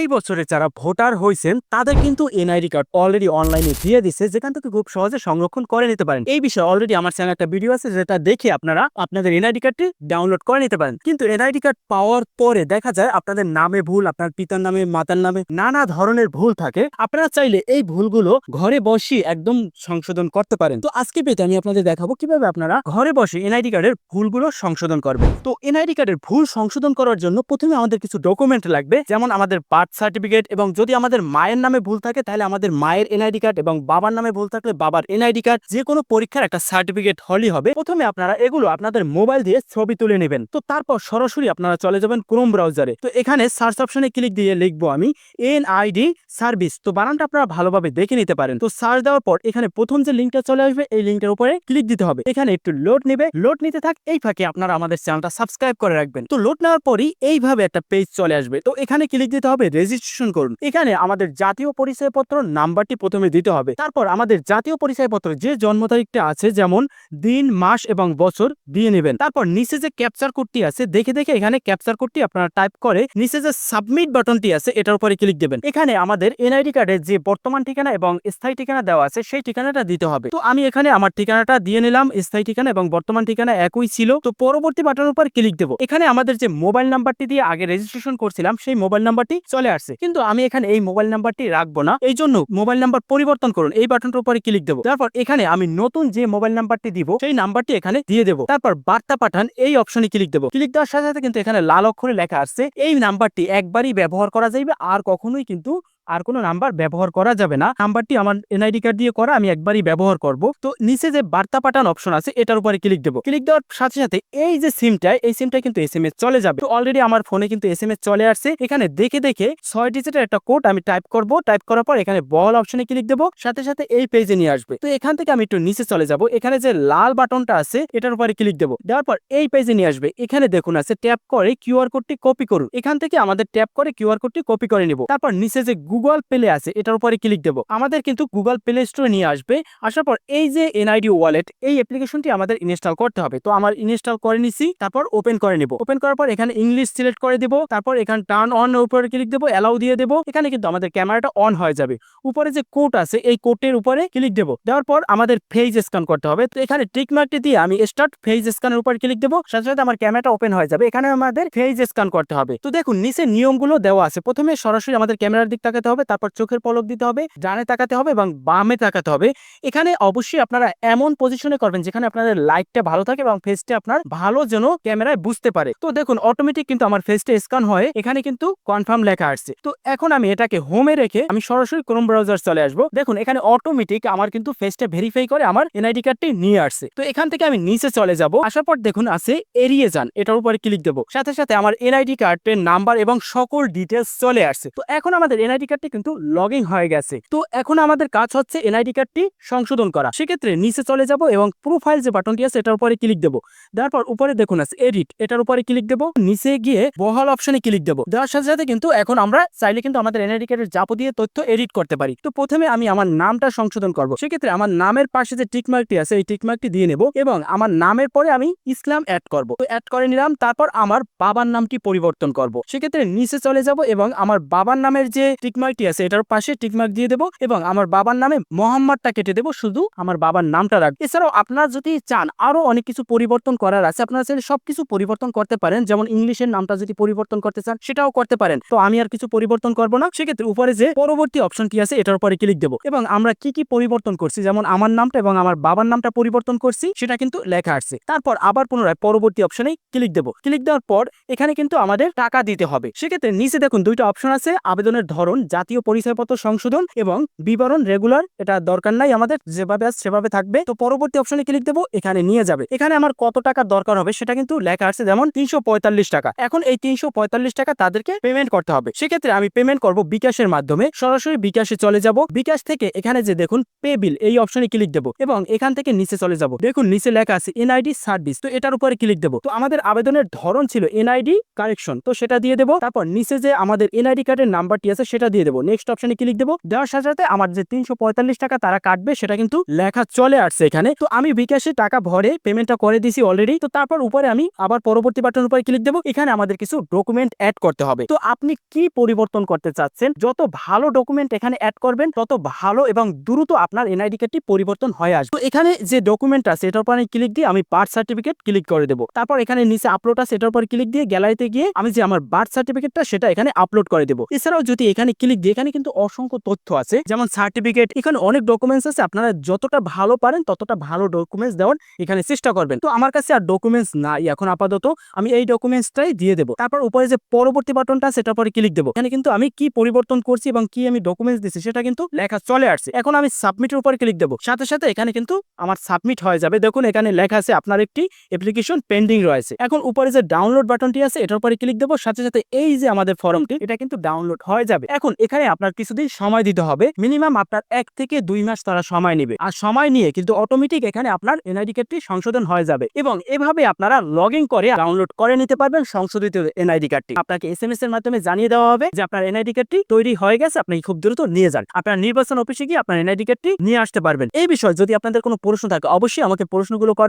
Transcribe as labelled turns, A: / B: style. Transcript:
A: এই বছরে যারা ভোটার হয়েছেন তাদের কিন্তু এনআইডি কার্ড অলরেডি অনলাইনে দিয়ে দিছে, যেখান থেকে খুব সহজে সংরক্ষণ করে নিতে পারেন। এই বিষয়ে অলরেডি আমার চ্যানেলে একটা ভিডিও আছে, যেটা দেখে আপনারা আপনাদের এনআইডি কার্ডটি ডাউনলোড করে নিতে পারেন। কিন্তু এনআইডি কার্ড পাওয়ার পরে দেখা যায় আপনাদের নামে ভুল, আপনার পিতার নামে, মাতার নামে নানা ধরনের ভুল থাকে। আপনারা চাইলে এই ভুলগুলো ঘরে বসে একদম সংশোধন করতে পারেন। তো আজকে পেতে আমি আপনাদের দেখাবো কীভাবে আপনারা ঘরে বসে এনআইডি কার্ডের ভুলগুলো সংশোধন করবেন। তো এনআইডি কার্ডের ভুল সংশোধন করার জন্য প্রথমে আমাদের কিছু ডকুমেন্ট লাগবে, যেমন আমাদের বার্থ সার্টিফিকেট এবং যদি আমাদের মায়ের নামে ভুল থাকে, তাহলে আমাদের মায়ের এনআইডি কার্ড এবং বাবার নামে ভুল থাকলে বাবার এনআইডি কার্ড যে কোনো পরীক্ষার একটা সার্টিফিকেট হলই হবে। প্রথমে আপনারা এগুলো আপনাদের মোবাইল দিয়ে ছবি তুলে নেবেন। তো তারপর সরাসরি আপনারা চলে যাবেন ক্রোম ব্রাউজারে তো এখানে সার্চ অপশনে ক্লিক দিয়ে লিখব আমি এনআইডি সার্ভিস তো বানানটা আপনারা ভালোভাবে দেখে নিতে পারেন। তো সার্চ দেওয়ার পর এখানে প্রথম যে লিঙ্কটা চলে আসবে, এই লিঙ্কের উপরে ক্লিক দিতে হবে। এখানে একটু লোড নেবে। লোড নিতে থাক, এই ফাঁকে আপনারা আমাদের চ্যানেলটা সাবস্ক্রাইব করে রাখবেন। তো লোড নেওয়ার পরই এইভাবে একটা পেজ চলে আসবে। তো এখানে ক্লিক দিতে হবে রেজিস্ট্রেশন করুন। এখানে আমাদের জাতীয় পরিচয়পত্র নাম্বারটি প্রথমে দিতে হবে। তারপর আমাদের জাতীয় পরিচয়পত্র যে জন্ম তারিখটা আছে, যেমন দিন, মাস এবং বছর, দিয়ে নেবেন। তারপর নিচে যে ক্যাপচার কোডটি আছে, দেখে দেখে এখানে ক্যাপচার কোডটি আপনারা টাইপ করে নিচে যে সাবমিট বাটনটি আছে, এটার উপরে ক্লিক দেবেন। এখানে আমাদের এনআইডি কার্ডের যে বর্তমান ঠিকানা এবং স্থায়ী ঠিকানা দেওয়া আছে, সেই ঠিকানাটা দিতে হবে। তো আমি এখানে আমার ঠিকানাটা দিয়ে নিলাম, স্থায়ী ঠিকানা এবং বর্তমান ঠিকানা একই ছিল। তো পরবর্তী বাটনের উপর ক্লিক দেবো। এখানে আমাদের যে মোবাইল নাম্বারটি দিয়ে আগে রেজিস্ট্রেশন করছিলাম, সেই মোবাইল নাম্বারটি চলে আসছে। কিন্তু আমি এখানে এই মোবাইল নাম্বারটি রাখব না। এই জন্য মোবাইল নাম্বার পরিবর্তন করুন। এই বাটনটার উপরে ক্লিক দেবো। তারপর এখানে আমি নতুন যে মোবাইল নাম্বারটি দিব, সেই নাম্বারটি এখানে দিয়ে দেবো। তারপর বার্তা পাঠান, এই অপশনে ক্লিক দেবো। ক্লিক দেওয়ার সাথে সাথে কিন্তু এখানে লাল অক্ষরে লেখা আসছে, এই নাম্বারটি একবারই ব্যবহার করা যাইবে, আর কখনোই কিন্তু আর কোনো নাম্বার ব্যবহার করা যাবে না। নাম্বারটি আমার এনআইডি কার্ড দিয়ে করা, আমি একবারই ব্যবহার করব। তো নিচে যে বার্তা পাঠান অপশন আছে, এটার উপরে ক্লিক দেবো। ক্লিক দেওয়ার সাথে সাথে এই যে সিমটা এই সিমটা কিন্তু এস চলে যাবে। তো অলরেডি আমার ফোনে কিন্তু এস চলে আসছে। এখানে দেখে দেখে ছয় ডিজিটের একটা কোড আমি টাইপ করব। টাইপ করার পর এখানে বল অপশনে ক্লিক দেবো। সাথে সাথে এই পেজে নিয়ে আসবে। তো এখান থেকে আমি একটু নিচে চলে যাব। এখানে যে লাল বাটনটা আছে, এটার উপরে ক্লিক দেবো। দেওয়ার পর এই পেজে নিয়ে আসবে। এখানে দেখুন আছে ট্যাপ করে কিউআর কোডটি কপি করুন। এখান থেকে আমাদের ট্যাপ করে কিউআর কোডটি কপি করে নিব। তারপর নিচে যে গুগল প্লে আছে, এটার উপরে ক্লিক দেবো। আমাদের কিন্তু গুগল প্লে স্টোরে নিয়ে আসবে। আসার পর এই যে এনআইডি ওয়ালেট এই অ্যাপ্লিকেশনটি আমাদের ইনস্টল করতে হবে। তো আমার ইনস্টল করে নিছি, তারপর ওপেন করে নিব। ওপেন করার পর এখানে ইংলিশ সিলেক্ট করে দিব। তারপর এখানে টার্ন অন উপরে ক্লিক দেবো অ্যালাউ দিয়ে দেবো। এখানে কিন্তু আমাদের ক্যামেরাটা অন হয়ে যাবে। উপরে যে কোড আছে, এই কোডের উপরে ক্লিক দেবো। দেওয়ার পর আমাদের ফেজ স্ক্যান করতে হবে। তো এখানে টিক মার্কটি দিয়ে আমি স্টার্ট ফেজ স্ক্যানের উপর ক্লিক দেবো। সাথে সাথে আমার ক্যামেরাটা ওপেন হয়ে যাবে। এখানে আমাদের ফেজ স্ক্যান করতে হবে। তো দেখুন, নিচে নিয়মগুলো দেওয়া আছে। প্রথমে সরাসরি আমাদের ক্যামেরার দিক হবে, তারপর চোখের পলক দিতে হবে, ডানে তাকাতে হবে এবং বামে তাকাতে হবে। এখানে অবশ্যই আপনারা এমন পজিশনে করবেন যেখানে আপনাদের লাইটটা ভালো থাকে এবং ফেসটা আপনার ভালো যেন ক্যামেরায় বুঝতে পারে। তো দেখুন অটোমেটিক কিন্তু আমার ফেসটা স্ক্যান হয়ে, এখানে কিন্তু কনফার্ম লেখা আসছে। তো এখন আমি এটাকে হোমে রেখে আমি সরাসরি ক্রোম ব্রাউজার চলে আসব। দেখুন, এখানে অটোমেটিক আমার কিন্তু ফেসটা ভেরিফাই করে আমার এনআইডি কার্ডটি নিয়ে আসছে। তো এখান থেকে আমি নিচে চলে যাব। আসার পর দেখুন, আছে এড়িয়ে যান, এটার উপরে ক্লিক দেবো। সাথে সাথে আমার এনআইডি কার্ডের নাম্বার এবং সকল ডিটেলস চলে আসছে। তো এখন আমাদের এনআইডি কার্ডটি কিন্তু লগ হয়ে গেছে। তো এখন আমাদের কাজ হচ্ছে এনআইডি কার্ডটি সংশোধন করা। সেক্ষেত্রে নিচে চলে যাব এবং প্রোফাইল যে বাটনটি আছে, এটার উপরে ক্লিক দেবো। দেওয়ার পর উপরে দেখুন আছে এডিট এটার উপরে ক্লিক দেবো। নিচে গিয়ে বহাল অপশনে ক্লিক দেবো। দেওয়ার সাথে সাথে কিন্তু এখন আমরা চাইলে কিন্তু আমাদের এনআইডি কার্ডের যাবতীয় তথ্য এডিট করতে পারি। তো প্রথমে আমি আমার নামটা সংশোধন করব। সেক্ষেত্রে আমার নামের পাশে যে টিকমার্কটি আছে, এই টিকমার্কটি দিয়ে নেব এবং আমার নামের পরে আমি ইসলাম অ্যাড করব। তো অ্যাড করে নিলাম, তারপর আমার বাবার নামটি পরিবর্তন করব। সেক্ষেত্রে নিচে চলে যাব এবং আমার বাবার নামের যে টিকমার্কটি আছে, এটার পাশে টিকমার্ক দিয়ে দেবো এবং আমার বাবার নামে মোহাম্মদটা কেটে দেবো, শুধু আমার বাবার নামটা রাখব। এছাড়াও আপনারা যদি চান, আরও অনেক কিছু পরিবর্তন করার আছে, আপনারা চাইলে সবকিছু পরিবর্তন করতে পারেন, যেমন ইংলিশের নামটা যদি পরিবর্তন করতে চান, সেটাও করতে পারেন। তো আমি আর কিছু পরিবর্তন করব না, সেক্ষেত্রে উপরে যে পরবর্তী অপশনটি আছে, এটার উপরে ক্লিক দেবো। এবং আমরা কি কি পরিবর্তন করছি, যেমন আমার নামটা এবং আমার বাবার নামটা পরিবর্তন করছি, সেটা কিন্তু লেখা আসছে তারপর আবার পুনরায় পরবর্তী অপশনে ক্লিক দেবো। ক্লিক দেওয়ার পর এখানে কিন্তু আমাদের টাকা দিতে হবে। সেক্ষেত্রে নিচে দেখুন দুইটা অপশন আছে, আবেদনের ধরন জাতীয় পরিচয়পত্র সংশোধন এবং বিবরণ রেগুলার, এটা দরকার নাই আমাদের, যেভাবে আছে সেভাবে থাকবে। তো পরবর্তী অপশনে ক্লিক দেবো? এখানে নিয়ে যাবে। এখানে আমার কত টাকা দরকার হবে সেটা কিন্তু লেখা আছে, যেমন তিনশো পঁয়তাল্লিশ টাকা। এখন এই তিনশো পঁয়তাল্লিশ টাকা তাদেরকে পেমেন্ট করতে হবে। সেক্ষেত্রে আমি পেমেন্ট করব বিকাশের মাধ্যমে। সরাসরি বিকাশে চলে যাব। বিকাশ থেকে এখানে যে দেখুন পে বিল এই অপশনে ক্লিক দেবো এবং এখান থেকে নিচে চলে যাব। দেখুন, নিচে লেখা আছে এনআইডি সার্ভিস তো এটার উপরে ক্লিক দেবো। তো আমাদের আবেদনের ধরন ছিল এনআইডি কারেকশন তো সেটা দিয়ে দেবো। তারপর নিচে যে আমাদের এনআইডি কার্ডের নাম্বারটি আছে, সেটা দিয়ে দিয়ে দেবো নেক্সট অপশনে ক্লিক দেবো? দেওয়ার সাথে সাথে আমার যে তিনশো পঁয়তাল্লিশ টাকা তারা কাটবে, সেটা কিন্তু লেখা চলে আসছে এখানে। তো আমি বিকাশে টাকা ভরে পেমেন্টটা করে দিছি অলরেডি তো তারপর উপরে আমি আবার পরবর্তী বাটন উপরে ক্লিক দেবো? এখানে আমাদের কিছু ডকুমেন্ট অ্যাড করতে হবে। তো আপনি কি পরিবর্তন করতে চাচ্ছেন? যত ভালো ডকুমেন্ট এখানে অ্যাড করবেন, তত ভালো এবং দ্রুত আপনার এনআইডি কার্ডটি পরিবর্তন হয়ে আসবে। তো এখানে যে ডকুমেন্ট আছে, এটার উপর ক্লিক দিয়ে আমি বার্থ সার্টিফিকেট ক্লিক করে দেবো। তারপর এখানে নিচে আপলোড আছে, এটার উপর ক্লিক দিয়ে গ্যালারিতে গিয়ে আমি যে আমার বার্থ সার্টিফিকেটটা সেটা এখানে আপলোড করে দেবো। এছাড়াও যদি এখানে ক্লিক দিয়ে এখানে কিন্তু অসংখ্য তথ্য আছে। যেমন সার্টিফিকেট এখানে অনেক ডকুমেন্টস আছে। আপনারা যতটা ভালো পারেন, ততটা ভালো ডকুমেন্টস দেওয়ার এখানে চেষ্টা করবেন। তো আমার কাছে আর ডকুমেন্টস নাই এখন আপাতত। আমি এই ডকুমেন্টসটাই দিয়ে দেবো। তারপর উপরে যে পরবর্তী বাটনটা সেটার পরে ক্লিক দেবো। এখানে কিন্তু আমি কি পরিবর্তন করছি এবং কি আমি ডকুমেন্টস দিচ্ছি সেটা কিন্তু লেখা চলে আসছে। এখন আমি সাবমিটের উপরে ক্লিক দেবো। সাথে সাথে এখানে কিন্তু আমার সাবমিট হয়ে যাবে। দেখুন, এখানে লেখা আছে আপনার একটি অ্যাপ্লিকেশন পেন্ডিং রয়েছে। এখন উপরে যে ডাউনলোড বাটনটি আছে, এটার উপরে ক্লিক দেবো। সাথে সাথে এই যে আমাদের ফর্মটি এটা কিন্তু ডাউনলোড হয়ে যাবে। এখন এখানে আপনার কিছুদিন সময় দিতে হবে। মিনিমাম আপনার এক থেকে দুই মাস তারা সময় নেবে। আর সময় নিয়ে কিন্তু অটোমেটিক এখানে আপনার এনআইডি কার্ডটি সংশোধন হয়ে যাবে। এবং এভাবে আপনারা লগ করে ডাউনলোড করে নিতে পারবেন সংশোধিত এনআইডি কার্ডটি আপনাকে এস এম এস এর মাধ্যমে জানিয়ে দেওয়া হবে যে আপনার এনআইডি কার্ডটি তৈরি হয়ে গেছে, আপনি খুব দ্রুত নিয়ে যান। আপনার নির্বাচন অফিসে গিয়ে আপনার এনআইডি কার্ডটি নিয়ে আসতে পারবেন। এই বিষয়ে যদি আপনাদের কোনো প্রশ্ন থাকে, অবশ্যই আমাকে প্রশ্নগুলো করবেন।